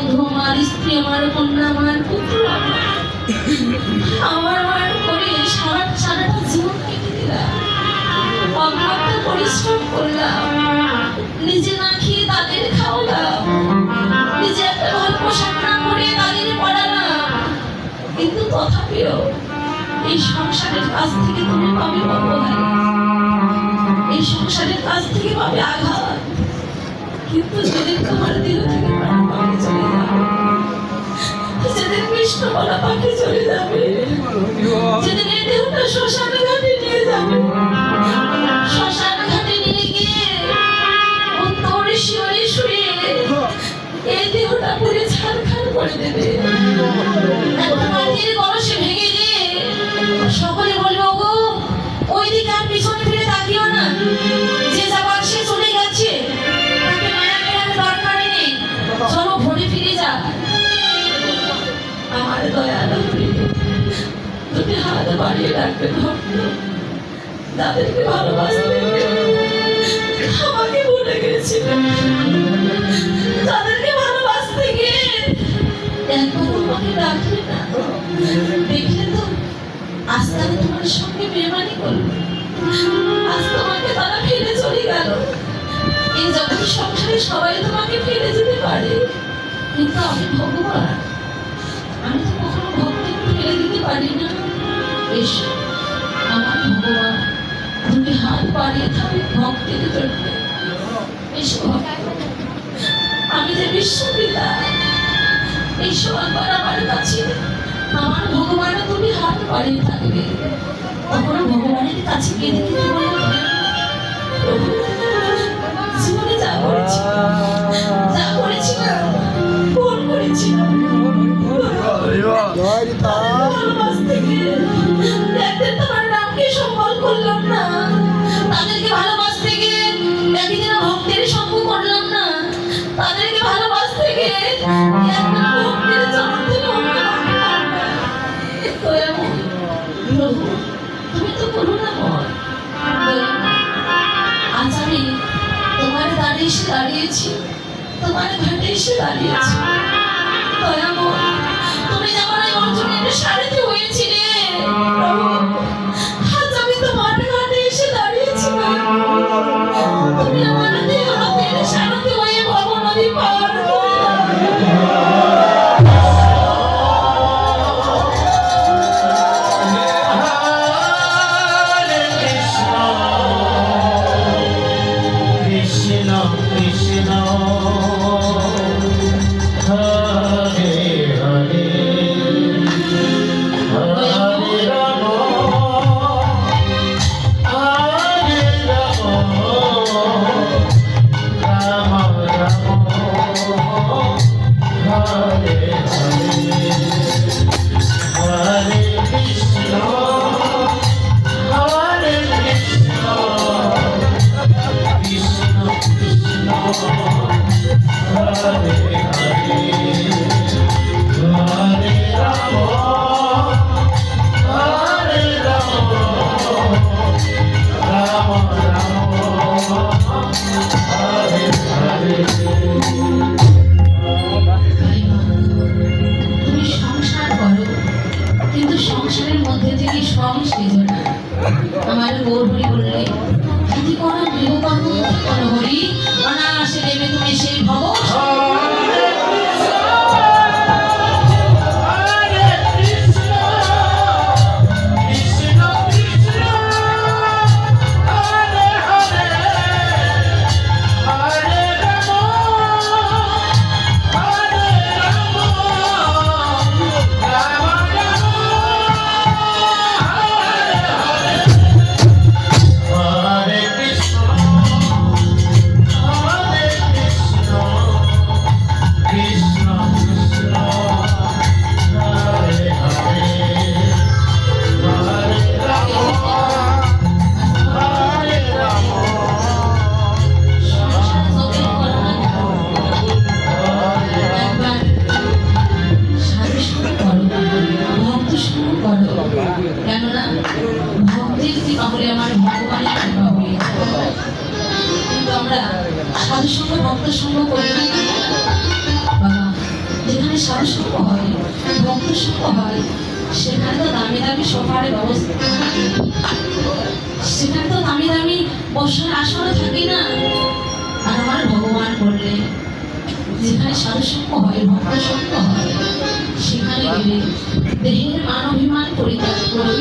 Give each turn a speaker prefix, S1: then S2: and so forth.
S1: বন্ধু, আমার স্ত্রী, আমার কন্যা, আমার পুত্র, আমার আমার করে সারা সারাটা জীবন কেটে দিলাম। অক্লান্ত পরিশ্রম করলাম। নিজে না খেয়ে তাদের খাওয়ালাম। নিজে একটা ভালো পোশাক না পরে তাদের পড়ালাম। কিন্তু তথাপিও এই সংসারের কাছ থেকে তুমি পাবে অবহেলা এই সংসারের কাছ থেকে পাবে আঘাত। কিন্তু যেদিন তোমার দেহ থেকে পাখি শ্মশান ঘাটে শুয়ে এই দেহটা পুরে ছাড়খাড় করে দেবে ভেঙে দিয়ে সকলে বলবে ওগো ওই দিকে আর পিছনে ফিরে তাকিও না যে যাবার সে চলে গেছে তাকে মায়া নেই চলো ভরে ফিরে যা আমার দয়ালু তুমি হাত বাড়িয়ে রাখবে ভক্ত তাদেরকে ভালোবাসতে আমাকে ভুলে গেছিল। তাদেরকে ভালোবাসতে গিয়ে একবার তোমাকে রাখলে না দেখলে তো আজ তারা তোমার সঙ্গে বেমানি করল। আজ তোমাকে তারা ফেলে চলে গেল। এই জগৎ সংসারে সবাই তোমাকে ফেলে যেতে পারে। কিন্তু আমি ভগবান। যে বিশ্বপিতা এসো একবার আমার কাছে আমার তুমি হাত বাড়িয়ে থাকবে। তখন ভগবানের কাছে গিয়ে জীবনে যা করেছি যা করেছি না, ভুল করেছি। প্রভু তুমি তো করুণাময় আজ আমি তোমার দ্বারে এসে দাঁড়িয়েছি তোমার ঘাটে এসে দাঁড়িয়েছি দয়াময় তুমি আমি আমার দেহ হাতের সারথি হয়ে ভব নদী পার আমার গৌরী বললে যদি করো গৃহকর্ম করো হরি অনায়াসে দেবে তুমি সেই ভব কিন্তু আমরা সাধু সঙ্গ ভক্ত সঙ্গ করি না সঙ্গ হয় ভক্ত সঙ্গ হয় সেখানে তো দামি দামি সোফার ব্যবস্থা। সেখানে তো দামি দামি বসার আসনে থাকি না আর আমার ভগবান বললে, যেখানে সাধু হয় ভক্ত সঙ্গ হয় সেখানে গেলে দেহের মান অভিমান পরিত্যাগ করে